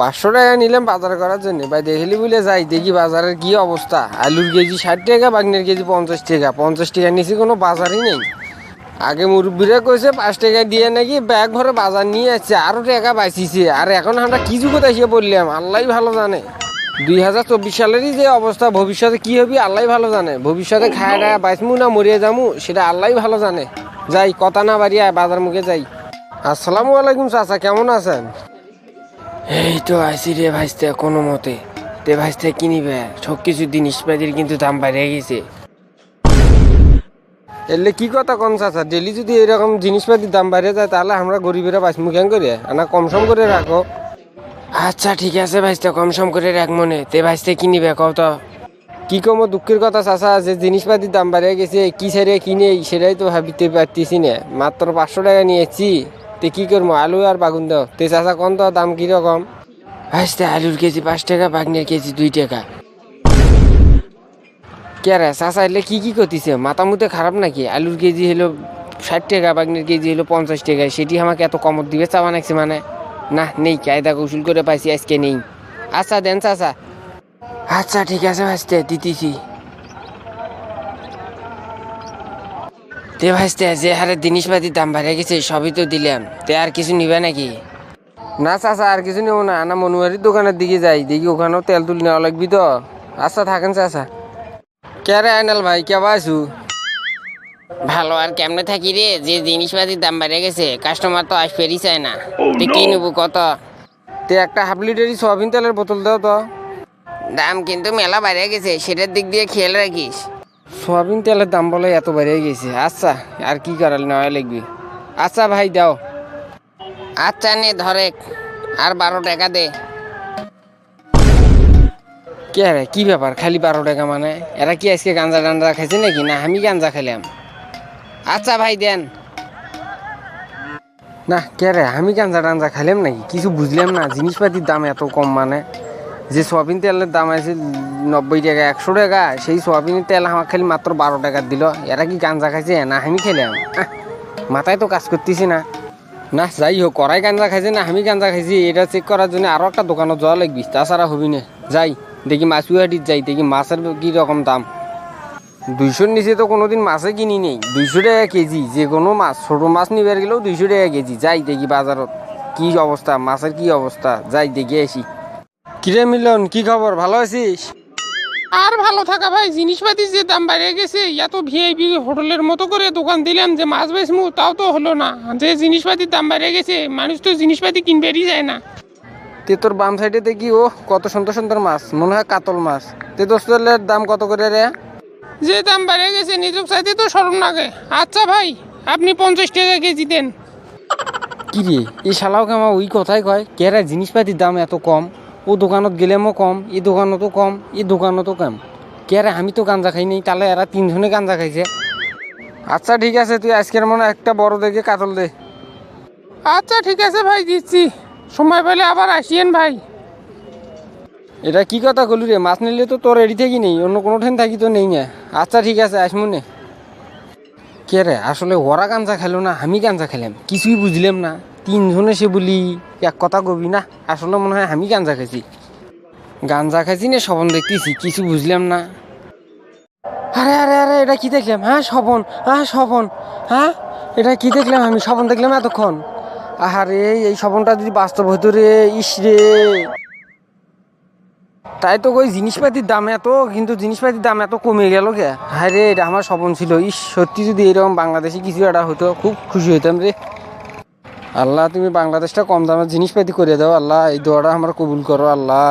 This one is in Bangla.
পাঁচশো টাকা নিলাম বাজার করার জন্য। ভাই, দেখলি বলে যাই, দেখি বাজারের কি অবস্থা। আলুর কেজি ষাট টাকা, বাগনের কেজি পঞ্চাশ টাকা। পঞ্চাশ টাকা নিচে কোনো বাজারই নেই। আগে মুরব্বীরা কইছে, পাঁচ টাকা দিয়ে নাকি ব্যাগ ভরে বাজার নিয়ে আসছে, আরও টাকা বাঁচিছে। আর এখন আমরা কি যুগত এসে পড়লাম, আল্লাহ ভালো জানে। দুই হাজার চব্বিশ সালেরই যে অবস্থা, ভবিষ্যতে কি হবে, আল্লাহ ভালো জানে। ভবিষ্যতে খায় টায়া বাঁচমু না মরিয়ে যামু, সেটা আল্লাহ ভালো জানে। যাই, কথা না বাড়িয়ে বাজার মুখে যাই। আসসালামু আলাইকুম চাচা, কেমন আছেন? এই তো আইসি রে ভাইস্তে, কোনো মতে। তে ভাইস্তে কিনিবে সব কিছু জিনিসপাতির কিন্তু দাম বেড়ে গেছে। এলে কি কথা কম চাচা? ডেলি যদি এরকম জিনিসপাতির দাম বেড়ে যায়, তাহলে আমরা গরিবেরা বাঁচমু কেন করে? আনা কম সম করে রাখো। আচ্ছা ঠিক আছে ভাইস্তে, কম সম করে রাখ মনে। তে ভাইস্তে কিনিবে কও তো? কি কম দুঃখের কথা চাচা, যে জিনিসপাতির দাম বেড়ে গেছে কি ছেড়ে কিনে সেটাই তো ভাবিতে পারতেছি না। মাত্র পাঁচশো টাকা নিয়েছি। তে কি করব আলু আর বাগুন দাও। তে চাচা কোন তো দাম কীরকম? ভাইস্তে আলুর কেজি পাঁচ টাকা বাগনের কেজি দুই টাকা। কে রে চাচা এলে কি কি করতেছে? মাথা মুতে খারাপ নাকি? আলুর কেজি হলো ষাট টাকা বাগনের কেজি হলো পঞ্চাশ টাকা। সেটি আমাকে এত কমত দিবে চাওয়া নাকছে মানে? না নেই কায়দা কৌশল করে পাইছি আজকে নেই। আচ্ছা দেন চাচা। আচ্ছা ঠিক আছে ভাইস্তে দিতেছি। তে ভাইস্তে যে হারে জিনিসপাতির দাম বেড়ে গেছে সবই তো দিলাম। তে আর কিছু নিবে নাকি? না চাচা আর কিছু নেব না। না মনুয়ারির দোকানের দিকে যাই দেখি ওখানেও তেল তুল নেওয়া লাগবি তো। আচ্ছা থাকেন চাচা। কে রে আইনাল ভাই কেবা আছু? ভালো আর কেমনে থাকি রে? যে জিনিসপাতির দাম বেড়ে গেছে কাস্টমার তো আসবেরই চায় না। তুই কি নেব কত? তে একটা হাফ লিটারই সয়াবিন তেলের বোতল দাও তো। দাম কিন্তু মেলা বেড়ে গেছে সেটার দিক দিয়ে খেয়াল রাখিস। সয়াবিন তেলের দাম বলে এত বেড়ে গেছে। আচ্ছা আর কি করাল নেওয়া লাগবে? আচ্ছা ভাই, দাও। আচ্ছা নে, ধরে। আর বারো টাকা দে। কে রে, কি ব্যাপার? খালি বারো টাকা মানে? এরা কি আজকে গাঞ্জা ডান্ডা খাইছে নাকি? না, আমি গাঞ্জা খেলাম আচ্ছা ভাই, দেন। না, কে রে, আমি গাঞ্জা ডাঞ্জা খাইলাম নাকি? কিছু বুঝলাম না, জিনিসপাতির দাম এত কম মানে? যে সোয়াবিন তেলের দাম আছে নব্বই টাকা, একশো টাকা, সেই সোয়াবিনের তেল আমার খালি মাত্র বারো টাকা দিল। এরা কি গাঞ্জা খাইছে? না, আমি খেলাম। মাথায় তো কাজ করতেছি না। না, যাই হোক করাই গাঞ্জা খাইছে না, আমি গাঞ্জা খাইছি, এটা চেক করার জন্য আরও একটা দোকানত যাওয়া লাগবি। তাছাড়া হবি না। যাই, দেখি মাছুয়াটির যাই, দেখি মাছের কি রকম দাম। দুইশোর নিচে তো কোনোদিন মাছে কিনি নেই। দুইশো টাকা কেজি, যে কোনো মাছ, ছোটো মাছ নিবার গেলেও দুইশো টাকা কেজি। যাই, দেখি বাজারত কি অবস্থা, মাছের কি অবস্থা। যাই, দেখে আসি। কিরে মিলন কি খবর? ভালো আছিস? আর ভালো থাকা ভাই জিনিসপাতির যে দাম বেড়ে গেছে এত ভিআইপি হোটেলের মতো করে দোকান দিলাম যে মাছ বেচমু তাও তো হলো না। যে জিনিসপাতির দাম বেড়ে গেছে মানুষ তো জিনিসপাতি কিনবেরই যায় না। তে তোর বাম সাইডে দেখি ও কত সুন্দর সুন্দর মাছ মনে হয় কাতল মাছ। তে দোস্তের দাম কত করে রে? যে দাম বেড়ে গেছে নিজক চাইতে তো সরম লাগে। আচ্ছা ভাই আপনি পঞ্চাশ টাকা কেজি দেন। কি রে এই শালাও কামা ওই কথাই কয় কেরা জিনিসপাতির দাম এত কম? ও দোকানত গেলেমও কম এই দোকানতো কম এই দোকানতো কম। কেরা আমি তো গাঞ্জা খাই নাই, তাহলে এরা তিনজনে গাঞ্জা খাইছে। আচ্ছা ঠিক আছে, তুই আজকের মনে একটা বড় দেখে কাতল দে। আচ্ছা ঠিক আছে ভাই, দিচ্ছি। সময় পেলে আবার আসিয়েন ভাই। এটা কি কথা কলু রে, মাছ নিলে তো তোর এড়ি থাকি নেই, অন্য কোনো ঠেন থাকি তো নেই না। আচ্ছা ঠিক আছে আসমুনে কে রে আসলে ওরা গাঞ্জা খেলো না, আমি গাঞ্জা খেলাম কিছুই বুঝলাম না। তিনজনে সে বলি এক কথা কবি না। আসলে মনে হয় আমি গাঞ্জা খাইছি। গাঞ্জা খাইছি না স্বপন দেখতেছি, কিছু বুঝলাম না। আরে আরে আরে, এটা কি দেখলাম? হ্যাঁ স্বপন হ্যাঁ স্বপন হ্যাঁ এটা কি দেখলাম আমি? স্বপন দেখলাম এতক্ষণ। আহারে, এই স্বপনটা যদি বাস্তব হতো রে, ইস রে। তাই তো ওই জিনিসপাতির দাম এত, কিন্তু জিনিসপাতির দাম এত কমে গেল কে? হ্যাঁ রে, এটা আমার স্বপ্ন ছিল। ইস, সত্যি যদি এরকম বাংলাদেশে কিছু একটা হতো খুব খুশি হইতাম রে। আল্লাহ, তুমি বাংলাদেশটা কম দামের জিনিসপাতি করে দাও, আল্লাহ, এই দোয়াটা আমরা কবুল করো, আল্লাহ।